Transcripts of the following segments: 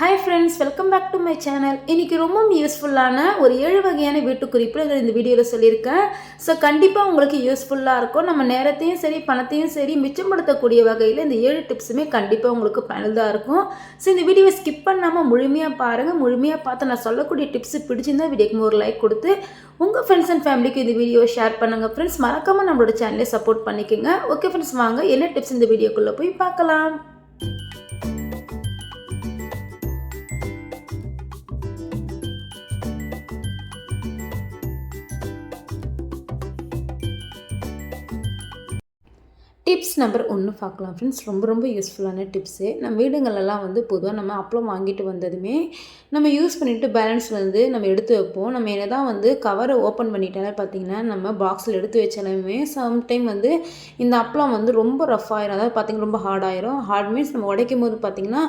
Hi friends welcome back to my channel இன்றைக்கி ரொம்ப யூஸ்ஃபுல்லான ஒரு ஏழு வகையான வீட்டுக்குறிப்பு இதில் இந்த வீடியோவில் சொல்லியிருக்கேன். ஸோ கண்டிப்பாக உங்களுக்கு யூஸ்ஃபுல்லாக இருக்கும். நம்ம நேரத்தையும் சரி பணத்தையும் சரி மிச்சப்படுத்தக்கூடிய வகையில் இந்த ஏழு டிப்ஸுமே கண்டிப்பாக உங்களுக்கு பயனுள்ளதாக இருக்கும். ஸோ இந்த வீடியோவை ஸ்கிப் பண்ணாமல் முழுமையாக பாருங்கள் முழுமையாக பார்த்து நான் சொல்லக்கூடிய டிப்ஸ் பிடிச்சிருந்தா வீடியோக்கு ஒரு லைக் கொடுத்து உங்கள் ஃப்ரெண்ட்ஸ் அண்ட் ஃபேமிலிக்கு இந்த வீடியோவை ஷேர் பண்ணுங்கள் ஃப்ரெண்ட்ஸ் மறக்காமல் நம்மளோட சேனலை சப்போர்ட் பண்ணிக்கோங்க. ஓகே ஃப்ரெண்ட்ஸ் வாங்க. என்ன டிப்ஸ் இந்த வீடியோக்குள்ளே போய் பார்க்கலாம். டிப்ஸ் நம்பர் ஒன்று பார்க்கலாம் ஃப்ரெண்ட்ஸ் ரொம்ப ரொம்ப யூஸ்ஃபுல்லான டிப்ஸு நம்ம வீடுங்களெல்லாம் வந்து பொதுவாக நம்ம அப்பளம் வாங்கிட்டு வந்ததுமே நம்ம யூஸ் பண்ணிவிட்டு பேலன்ஸ் வந்து நம்ம எடுத்து வைப்போம். நம்ம என்ன தான் வந்து கவரை ஓப்பன் பண்ணிட்டாலே பார்த்தீங்கன்னா நம்ம பாக்ஸில் எடுத்து வச்சாலுமே சம்டைம் வந்து இந்த அப்பளம் வந்து ரொம்ப ரஃப் ஆயிரும். அதாவது பார்த்திங்கன்னா ரொம்ப ஹார்ட் ஆயிரும். ஹார்ட் மீன்ஸ் நம்ம உடைக்கும் போது பார்த்திங்கன்னா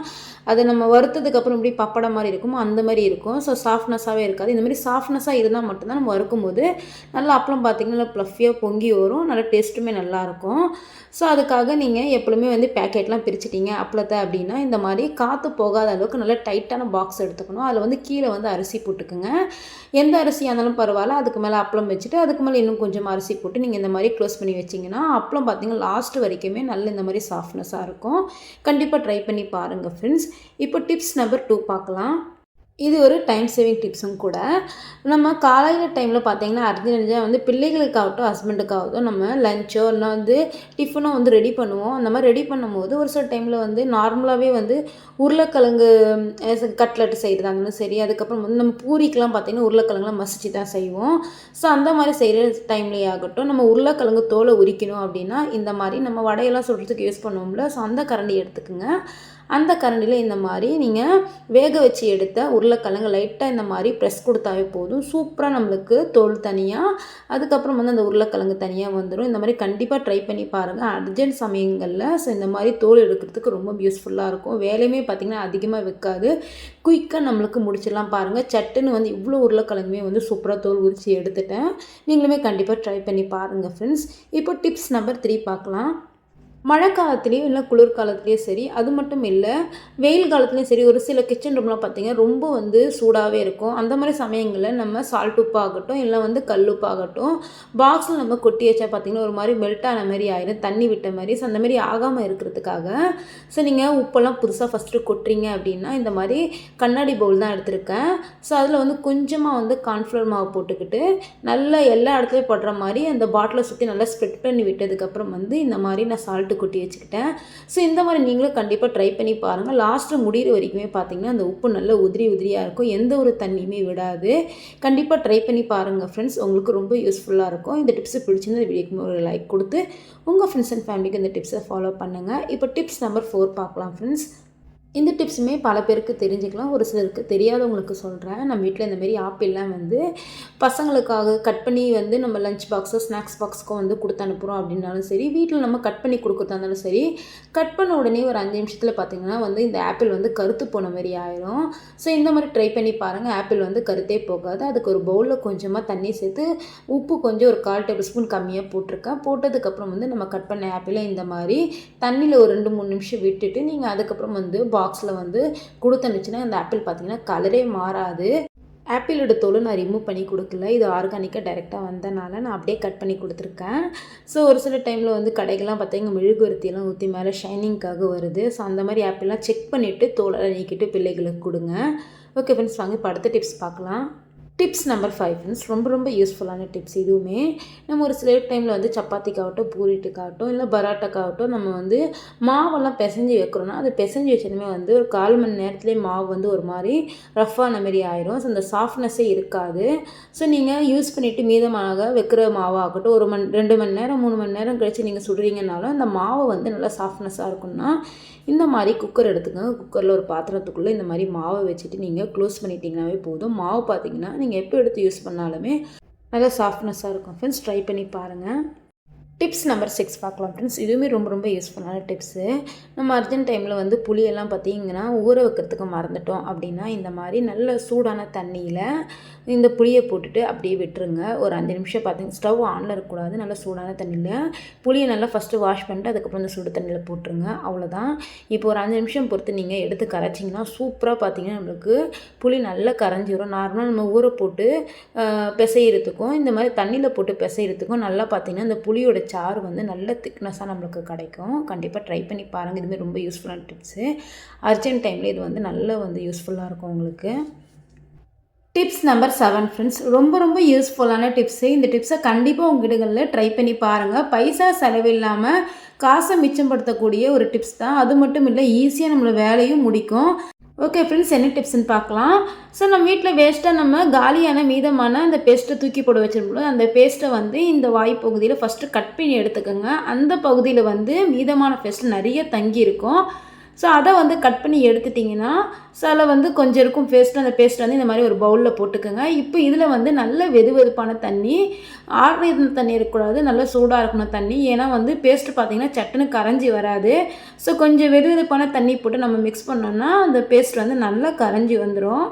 அதை நம்ம வறுத்ததுக்கப்புறம் இப்படி பப்படம் மாதிரி இருக்குமோ அந்த மாதிரி இருக்கும். ஸோ சாஃப்ட்னஸாகவே இருக்காது. இந்த மாதிரி சாஃப்ட்னஸாக இருந்தால் மட்டும்தான் நம்ம வறுக்கும் போது நல்லா அப்பளம் பார்த்திங்கன்னா நல்லா ப்ளஃபியாக பொங்கி வரும். நல்லா டேஸ்ட்டுமே நல்லாயிருக்கும் ஸோ அதுக்காக நீங்கள் எப்பவுமே வந்து பேக்கெட்லாம் பிரிச்சிட்டிங்க அப்பளத்தை அப்படின்னா இந்த மாதிரி காற்று போகாத அளவுக்கு நல்லா டைட்டான பாக்ஸ் எடுத்துக்கணும் அதில் வந்து கீழே வந்து அரிசி போட்டுக்குங்க. எந்த அரிசியாக இருந்தாலும் பரவாயில்ல. அதுக்கு மேலே அப்பளம் வச்சுட்டு அதுக்கு மேலே இன்னும் கொஞ்சம் அரிசி போட்டு நீங்கள் இந்த மாதிரி க்ளோஸ் பண்ணி வச்சிங்கன்னா அப்பளம் பார்த்தீங்கன்னா லாஸ்ட் வரைக்குமே நல்ல இந்த மாதிரி சாஃப்ட்னஸாக இருக்கும். கண்டிப்பாக ட்ரை பண்ணி பாருங்கள் ஃப்ரெண்ட்ஸ் இப்போ டிப்ஸ் நம்பர் டூ பார்க்கலாம். இது ஒரு டைம் சேவிங் டிப்ஸும் கூட. நம்ம காலையில் டைமில் பார்த்தீங்கன்னா அர்ஜென்ட்டாக வந்து பிள்ளைகளுக்காகட்டும் ஹஸ்பண்டுக்காகட்டும் நம்ம லஞ்சோ இல்லை வந்து டிஃபனோ வந்து ரெடி பண்ணுவோம். அந்த மாதிரி ரெடி பண்ணும்போது ஒரு சில டைமில் வந்து நார்மலாகவே வந்து உருளைக்கிழங்கு கட்லெட் செய்கிறதாங்களும் சரி அதுக்கப்புறம் வந்து நம்ம பூரிக்கெலாம் பார்த்திங்கன்னா உருளைக்கிழங்குலாம் மசிச்சு தான் செய்வோம். ஸோ அந்த மாதிரி செய்கிற டைம்லேயே ஆகட்டும் நம்ம உருளைக்கிழங்கு தோலை உரிக்கணும் அப்படின்னா இந்த மாதிரி நம்ம வடையெல்லாம் சுடுறதுக்கு யூஸ் பண்ணுவோம்ல. ஸோ அந்த கரண்டி எடுத்துக்கோங்க. அந்த கரண்டியில் இந்த மாதிரி நீங்கள் வேக வச்சு எடுத்த உருளைக்கிழங்கு லைட்டாக இந்த மாதிரி ப்ரெஸ் கொடுத்தாவே போதும். சூப்பராக நம்மளுக்கு தோல் தனியாக அதுக்கப்புறம் வந்து அந்த உருளைக்கிழங்கு தனியாக வந்துடும் இந்த மாதிரி கண்டிப்பாக ட்ரை பண்ணி பாருங்கள் அர்ஜென்ட் சமயங்களில் ஸோ இந்த மாதிரி தோல் எடுக்கிறதுக்கு ரொம்ப யூஸ்ஃபுல்லாக இருக்கும். வேலையுமே பார்த்திங்கன்னா அதிகமாக வைக்காது. குயிக்காக நம்மளுக்கு முடிச்சிடலாம் பாருங்கள் சட்டுன்னு வந்து இவ்வளோ உருளைக்கிழங்குமே வந்து சூப்பராக தோல் உரித்து எடுத்துட்டேன். நீங்களுமே கண்டிப்பாக ட்ரை பண்ணி பாருங்கள் ஃப்ரெண்ட்ஸ் இப்போ டிப்ஸ் நம்பர் த்ரீ பார்க்கலாம். மழை காலத்துலேயும் இல்லை குளிர்காலத்துலேயும் சரி அது மட்டும் இல்லை வெயில் காலத்துலேயும் சரி ஒரு சில கிச்சன் ரூம்லாம் பார்த்திங்கன்னா ரொம்ப வந்து சூடாகவே இருக்கும். அந்த மாதிரி சமயங்களில் நம்ம சால்ட் உப்பாகட்டும் இல்லை வந்து கல் உப்பாகட்டும் பாக்ஸில் நம்ம கொட்டி வச்சா பார்த்திங்கன்னா ஒரு மாதிரி மெல்ட் ஆன மாதிரி ஆயிடும் தண்ணி விட்ட மாதிரி. ஸோ அந்த மாதிரி ஆகாமல் இருக்கிறதுக்காக ஸோ நீங்கள் உப்பெல்லாம் புதுசாக ஃபஸ்ட்டு கொட்டுறீங்க அப்படின்னா இந்த மாதிரி கண்ணாடி பவுல் தான் எடுத்திருக்கேன். ஸோ அதில் வந்து கொஞ்சமாக வந்து கார்ன்ஃப்ளவர் மாவு போட்டுக்கிட்டு நல்லா எல்லா இடத்துலையும் படுற மாதிரி அந்த பாட்டிலை சுற்றி நல்லா ஸ்ப்ரெட் பண்ணி விட்டதுக்கப்புறம் வந்து இந்த மாதிரி நான் சால்ட் ஆட்டுக்குட்டி கொட்டி வச்சுக்கிட்டேன். ஸோ இந்த மாதிரி நீங்களும் கண்டிப்பாக ட்ரை பண்ணி பாருங்கள் லாஸ்ட்டு முடிகிற வரைக்குமே பார்த்தீங்கன்னா அந்த உப்பு நல்ல உதிரி உதிரியாக இருக்கும். எந்த ஒரு தண்ணியுமே விடாது. கண்டிப்பாக ட்ரை பண்ணி பாருங்கள் ஃப்ரெண்ட்ஸ் உங்களுக்கு ரொம்ப யூஸ்ஃபுல்லாக இருக்கும். இந்த டிப்ஸை பிடிச்சிருந்தா வீடியோக்கு ஒரு லைக் கொடுத்து உங்கள் ஃப்ரெண்ட்ஸ் அண்ட் ஃபேமிலிக்கு இந்த டிப்ஸை ஃபாலோ பண்ணுங்கள் இப்போ டிப்ஸ் நம்பர் ஃபோர் பார்க்கலாம் ஃப்ரெண்ட்ஸ் இந்த டிப்ஸுமே பல பேருக்கு தெரிஞ்சுக்கலாம். ஒரு சிலருக்கு தெரியாதவங்களுக்கு சொல்கிறேன் நம்ம வீட்டில் இந்தமாரி ஆப்பிள்லாம் வந்து பசங்களுக்காக கட் பண்ணி வந்து நம்ம லஞ்ச் பாக்ஸோ ஸ்நாக்ஸ் பாக்ஸ்க்கோ வந்து கொடுத்து அனுப்புகிறோம் அப்படின்னாலும் சரி வீட்டில் நம்ம கட் பண்ணி கொடுக்குறதா இருந்தாலும் சரி கட் பண்ண உடனே ஒரு அஞ்சு நிமிஷத்தில் பார்த்திங்கன்னா வந்து இந்த ஆப்பிள் வந்து கருத்து போன மாதிரி ஆயிரும். ஸோ இந்த மாதிரி ட்ரை பண்ணி பாருங்கள் ஆப்பிள் வந்து கருத்தே போகாது. அதுக்கு ஒரு பவுலில் கொஞ்சமாக தண்ணி சேர்த்து உப்பு கொஞ்சம் ஒரு கால் டேபிள் ஸ்பூன் கம்மியாக போட்டிருக்கேன். போட்டதுக்கப்புறம் வந்து நம்ம கட் பண்ண ஆப்பிளை இந்த மாதிரி தண்ணியில் ஒரு ரெண்டு மூணு நிமிஷம் விட்டுட்டு நீங்கள் அதுக்கப்புறம் வந்து பாக்ஸில் வந்து கொடுத்துருந்துச்சுன்னா அந்த ஆப்பிள் பார்த்திங்கன்னா கலரே மாறாது. ஆப்பிளோட தோலை நான் ரிமூவ் பண்ணி கொடுக்கல. இது ஆர்கானிக்காக டைரெக்டாக வந்தனால நான் அப்படியே கட் பண்ணி கொடுத்துருக்கேன். ஸோ ஒரு சில டைமில் வந்து கடைகள்லாம் பார்த்தீங்கன்னா மெழுகுவர்த்தியெல்லாம் ஊற்றி மேலே ஷைனிங்காக வருது. ஸோ அந்த மாதிரி ஆப்பிள்லாம் செக் பண்ணிவிட்டு தோலை நீக்கிட்டு பிள்ளைகளுக்கு கொடுங்க. ஓகே ஃப்ரெண்ட்ஸ் வாங்க இப்போ அடுத்த டிப்ஸ் பார்க்கலாம். டிப்ஸ் நம்பர் ஃபைவ் ஃப்ரெண்ட்ஸ் ரொம்ப ரொம்ப யூஸ்ஃபுல்லான டிப்ஸ் இதுவுமே நம்ம ஒரு சில டைமில் வந்து சப்பாத்திக்காகட்டும் பூரிட்டுக்காகட்டும் இல்லை பரோட்டாக்காகட்டும் நம்ம வந்து மாவெல்லாம் பிசைஞ்சு வைக்கிறோன்னா அது பிசைஞ்சு வச்சதுமே வந்து ஒரு கால் மணி நேரத்துலேயே மாவு வந்து ஒரு மாதிரி ரஃப்பான மாதிரி ஆயிரும். ஸோ அந்த சாஃப்ட்னஸ்ஸே இருக்காது. ஸோ நீங்கள் யூஸ் பண்ணிவிட்டு மீதமாக வைக்கிற மாவாகட்டும் ஒரு மணி ரெண்டு மணி நேரம் மூணு மணி நேரம் கழித்து நீங்கள் சுடுறீங்கனாலும் அந்த மாவு வந்து நல்லா சாஃப்ட்னஸ்ஸாக இருக்கும்னா இந்த மாதிரி குக்கர் எடுத்துக்கோங்க. குக்கரில் ஒரு பாத்திரத்துக்குள்ளே இந்த மாதிரி மாவை வச்சுட்டு நீங்கள் க்ளோஸ் பண்ணிட்டீங்கன்னாவே போதும். மாவு பார்த்தீங்கன்னா நீங்கள் எப்போ எடுத்து யூஸ் பண்ணாலுமே நல்லா சாஃப்ட்னஸாக இருக்கும். ஃப்ரெண்ட்ஸ் ட்ரை பண்ணி பாருங்கள் டிப்ஸ் நம்பர் சிக்ஸ் பார்க்கலாம் ஃப்ரெண்ட்ஸ் இதுவுமே ரொம்ப ரொம்ப யூஸ்ஃபுல்லான டிப்ஸு நம்ம அர்ஜென்ட் டைமில் வந்து புளியெல்லாம் பார்த்திங்கன்னா ஊற வைக்கிறதுக்கு மறந்துட்டோம் அப்படின்னா இந்த மாதிரி நல்ல சூடான தண்ணியில் இந்த புளியை போட்டுட்டு அப்படியே விட்டுருங்க. ஒரு அஞ்சு நிமிஷம் பார்த்திங்க ஸ்டவ் ஆனில் இருக்கக்கூடாது. நல்லா சூடான தண்ணியில் புளியை நல்லா ஃபஸ்ட்டு வாஷ் பண்ணிட்டு அதுக்கப்புறம் இந்த சுடு தண்ணியில் போட்டுருங்க. அவ்வளோதான் இப்போ ஒரு அஞ்சு நிமிஷம் பொறுத்து நீங்கள் எடுத்து கரைச்சிங்கன்னா சூப்பராக பார்த்தீங்கன்னா நம்மளுக்கு புளி நல்லா கரைஞ்சி வரும் நார்மலாக நம்ம ஊற போட்டு பிசையிறதுக்கும் இந்த மாதிரி தண்ணியில் போட்டு பிசைகிறதுக்கும் நல்லா பார்த்திங்கன்னா இந்த புளியோட சாறு வந்து நல்ல திக்னஸாக நம்மளுக்கு கிடைக்கும். கண்டிப்பாக ட்ரை பண்ணி பாருங்கள் இதுமாதிரி ரொம்ப யூஸ்ஃபுல்லான டிப்ஸு அர்ஜென்ட் டைமில் இது வந்து நல்ல வந்து யூஸ்ஃபுல்லாக இருக்கும் உங்களுக்கு. டிப்ஸ் நம்பர் செவன் ஃப்ரெண்ட்ஸ் ரொம்ப ரொம்ப யூஸ்ஃபுல்லான டிப்ஸு இந்த டிப்ஸை கண்டிப்பாக உங்கள் வீடுகளில் ட்ரை பண்ணி பாருங்கள் பைசா செலவில்லாமல் காசை மிச்சப்படுத்தக்கூடிய ஒரு டிப்ஸ் தான். அது மட்டும் இல்லை ஈஸியாக நம்மளை வேலையும் முடிக்கும். ஓகே ஃப்ரெண்ட்ஸ் என்ன டிப்ஸ்னு பார்க்கலாம். ஸோ நம்ம வீட்டில் வேஸ்ட்டாக நம்ம காலியான மீதமான அந்த பேஸ்ட்டை தூக்கி போட வச்சிருக்கோம் அந்த பேஸ்ட்டை வந்து இந்த வாய் பகுதியில் ஃபஸ்ட்டு கட் பண்ணி எடுத்துக்கோங்க. அந்த பகுதியில் வந்து மீதமான பேஸ்ட் நிறைய தங்கி இருக்கும் ஸோ அதை வந்து கட் பண்ணி எடுத்துட்டிங்கன்னா சில அதில் வந்து கொஞ்சம் இருக்கும் பேஸ்ட்டு அந்த பேஸ்ட் வந்து இந்த மாதிரி ஒரு பவுலில் போட்டுக்கோங்க. இப்போ இதில் வந்து நல்ல வெது வெதுப்பான தண்ணி ஆறுன தண்ணி இருக்கக்கூடாது நல்ல சூடாக இருக்கணும் தண்ணி. ஏன்னா வந்து பேஸ்ட்டு பார்த்திங்கன்னா சட்டுன்னு கரைஞ்சி வராது. ஸோ கொஞ்சம் வெது வெதுப்பான தண்ணி போட்டு நம்ம மிக்ஸ் பண்ணோன்னா அந்த பேஸ்ட் வந்து நல்லா கரைஞ்சி வந்துடும்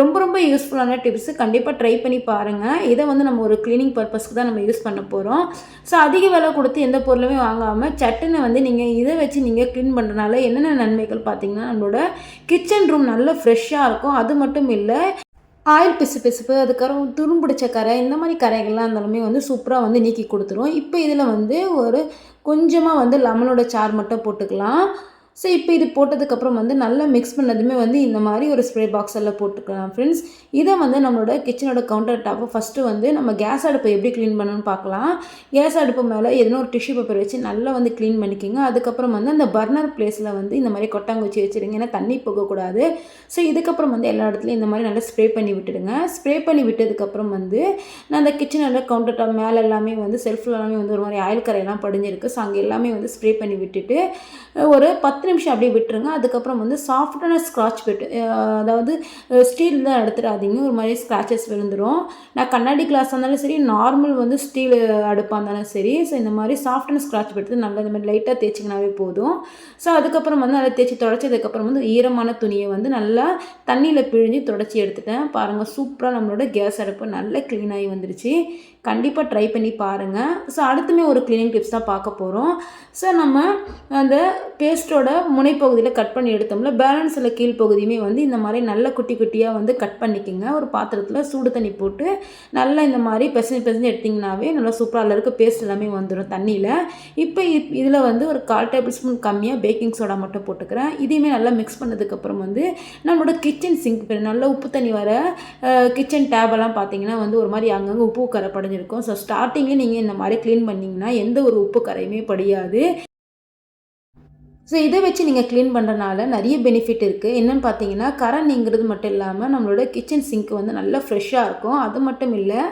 ரொம்ப ரொம்ப யூஸ்ஃபுல்லான டிப்ஸு கண்டிப்பாக ட்ரை பண்ணி பாருங்கள் இதை வந்து நம்ம ஒரு க்ளீனிங் பர்பஸ்க்கு தான் நம்ம யூஸ் பண்ண போகிறோம் ஸோ அதிக விலை கொடுத்து எந்த பொருளுமே வாங்காமல் சட்டுன்னு வந்து நீங்கள் இதை வச்சு நீங்கள் க்ளீன் பண்ணுறதுனால என்னென்ன நன்மைகள் பார்த்தீங்கன்னா நம்மளோட கிச்சன் ரூம் நல்ல ஃப்ரெஷ்ஷாக இருக்கும். அது மட்டும் இல்லை ஆயில் பிசு பிசுப்பு அதுக்கப்புறம் துரும்பிடிச்ச கரை இந்த மாதிரி கரைகள்லாம் இருந்தாலுமே வந்து சூப்பராக வந்து நீக்கி கொடுத்துரும். இப்போ இதில் வந்து ஒரு கொஞ்சமாக வந்து லெமனோட சார் மட்டும் போட்டுக்கலாம். ஸோ இப்போ இது போட்டதுக்கப்புறம் வந்து நல்லா மிக்ஸ் பண்ணதுமே வந்து இந்த மாதிரி ஒரு ஸ்ப்ரே பாக்ஸில் போட்டுக்கலாம் ஃப்ரெண்ட்ஸ் இதை வந்து நம்மளோட கிச்சனோட கவுண்டர் டாப்பை ஃபஸ்ட்டு வந்து நம்ம கேஸ் அடுப்பை எப்படி க்ளீன் பண்ணணும்னு பார்க்கலாம். கேஸ் அடுப்பு மேலே எதனா ஒரு டிஷ்யூ பேப்பர் வச்சு நல்லா வந்து க்ளீன் பண்ணிக்கோங்க. அதுக்கப்புறம் வந்து அந்த பர்னர் பிளேஸில் வந்து இந்த மாதிரி கொட்டாங்குச்சி வச்சுருங்க. ஏன்னா தண்ணி போகக்கூடாது. ஸோ இதுக்கப்புறம் வந்து எல்லா இடத்துலையும் இந்த மாதிரி நல்லா ஸ்ப்ரே பண்ணி விட்டுடுங்க. ஸ்ப்ரே பண்ணி விட்டதுக்கப்புறம் வந்து நான் அந்த கிச்சனோட கவுண்டர் டாப் மேலே எல்லாமே வந்து செல்ஃபில் எல்லாமே வந்து ஒரு மாதிரி ஆயில் கரையெல்லாம் படிஞ்சிருக்கு. ஸோ அங்கே எல்லாமே வந்து ஸ்ப்ரே பண்ணி விட்டுட்டு ஒரு பத்து பத்து நிமிஷம் அப்படியே விட்டுருங்க. அதுக்கப்புறம் வந்து சாஃப்டான ஸ்க்ராட்ச் பெட்டு அதாவது ஸ்டீல் தான் எடுத்துடாதீங்க. ஒரு மாதிரி ஸ்க்ராச்சஸ் விழுந்துடும் நான் கண்ணாடி கிளாஸ் இருந்தாலும் சரி நார்மல் வந்து ஸ்டீல் அடுப்பாக இருந்தாலும் சரி ஸோ இந்த மாதிரி சாஃப்டான ஸ்க்ராட்ச் பெட்டு நல்லா இந்த மாதிரி லைட்டாக தேய்ச்சிங்கனாவே போதும். ஸோ அதுக்கப்புறம் வந்து அதை தேய்ச்சி தொடச்சதுக்கப்புறம் வந்து ஈரமான துணியை வந்து நல்லா தண்ணியில் பிழிஞ்சு தொடச்சி எடுத்துட்டேன். பாருங்கள் சூப்பராக நம்மளோட கேஸ் அடுப்பு நல்லா க்ளீனாகி வந்துருச்சு. கண்டிப்பாக ட்ரை பண்ணி பாருங்கள் ஸோ அடுத்துமே ஒரு க்ளீனிங் டிப்ஸ் தான் பார்க்க போகிறோம் ஸோ நம்ம அந்த பேஸ்ட்டோட முனைப்பகுதியில் கட் பண்ணி எடுத்தோம்ல பேலன்ஸில் கீழ்ப்பகுதியுமே வந்து இந்த மாதிரி நல்ல குட்டி குட்டியாக வந்து கட் பண்ணிக்கோங்க. ஒரு பாத்திரத்தில் சூடு தண்ணி போட்டு நல்லா இந்த மாதிரி பிசஞ்சு பிசைஞ்சு எடுத்திங்கனாவே நல்லா சூப்பராக அதில் இருக்க பேஸ்ட் எல்லாமே வந்துடும் தண்ணியில். இப்போ இதில் வந்து ஒரு கால் டேபிள் ஸ்பூன் கம்மியாக பேக்கிங் சோடா மட்டும் போட்டுக்கிறேன். இதையுமே நல்லா மிக்ஸ் பண்ணதுக்கப்புறம் வந்து நம்மளோட கிச்சன் சிங்க் நல்ல உப்பு தண்ணி வர கிச்சன் டேபெல்லாம் பார்த்தீங்கன்னா வந்து ஒரு மாதிரி அங்கங்கே உப்பு கரை படிஞ்சிருக்கும் ஸோ ஸ்டார்டிங்கே நீங்கள் இந்த மாதிரி க்ளீன் பண்ணிங்கன்னா எந்த ஒரு உப்பு கரையுமே படியாது. ஸோ இதை வச்சு நீங்கள் க்ளீன் பண்ணுறனால நிறைய பெனிஃபிட் இருக்குது என்னென்னு பார்த்தீங்கன்னா கரை நீங்கிறது மட்டும் இல்லாமல் நம்மளோட கிச்சன் சிங்க் வந்து நல்லா ஃப்ரெஷ்ஷாக இருக்கும். அது மட்டும் இல்லை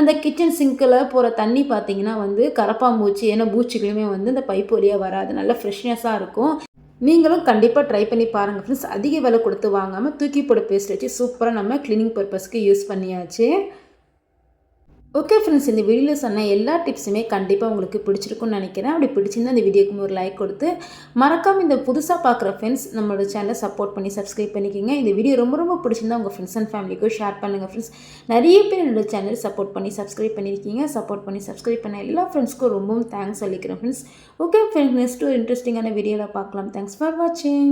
அந்த கிச்சன் சிங்க்கில் போகிற தண்ணி பார்த்தீங்கன்னா வந்து கரப்பாம்பூச்சி ஏன்னா பூச்சிகளுமே வந்து இந்த பைப் வழியாக வராது. நல்லா ஃப்ரெஷ்னஸாக இருக்கும். நீங்களும் கண்டிப்பாக ட்ரை பண்ணி பாருங்கள் ஃப்ரெண்ட்ஸ் அதிக விலை கொடுத்து வாங்காமல் தூக்கி போட பேஸ்ட் வச்சு சூப்பராக நம்ம க்ளீனிங் பர்பஸ்க்கு யூஸ் பண்ணியாச்சு. ஓகே ஃப்ரெண்ட்ஸ் இந்த வீடியோவில் சொன்ன எல்லா டிப்ஸுமே கண்டிப்பாக உங்களுக்கு பிடிச்சிருக்குன்னு நினைக்கிறேன். அப்படி பிடிச்சிருந்தா இந்த வீடியோக்கு ஒரு லைக் கொடுத்து மறக்காமல் இந்த புதுசாக பார்க்குற ஃப்ரெண்ட்ஸ் நம்மளோட சேனலை சப்போர்ட் பண்ணி சப்ஸ்கிரைப் பண்ணிக்கோங்க. இந்த வீடியோ ரொம்ப ரொம்ப பிடிச்சிருந்தா உங்கள் ஃப்ரெண்ட்ஸ் அண்ட் ஃபேமிலிக்கும் ஷேர் பண்ணுங்கள் ஃப்ரெண்ட்ஸ் நிறைய பேர் என்னோட சேனல் சப்போர்ட் பண்ணி சப்ஸ்கிரைப் பண்ணியிருக்கீங்க சப்போர்ட் பண்ணி சப்ஸ்கிரைப் பண்ண எல்லா ஃப்ரெண்ட்ஸ்க்கும் ரொம்பவும் தேங்க்ஸ் சொல்லிக்கிறேன் ஃப்ரெண்ட்ஸ் ஓகே ஃப்ரெண்ட்ஸ் நெக்ஸ்ட் ஒரு இன்ட்ரெஸ்டிங்கான வீடியோவில் பார்க்கலாம். தேங்க்ஸ் ஃபார் வாட்சிங்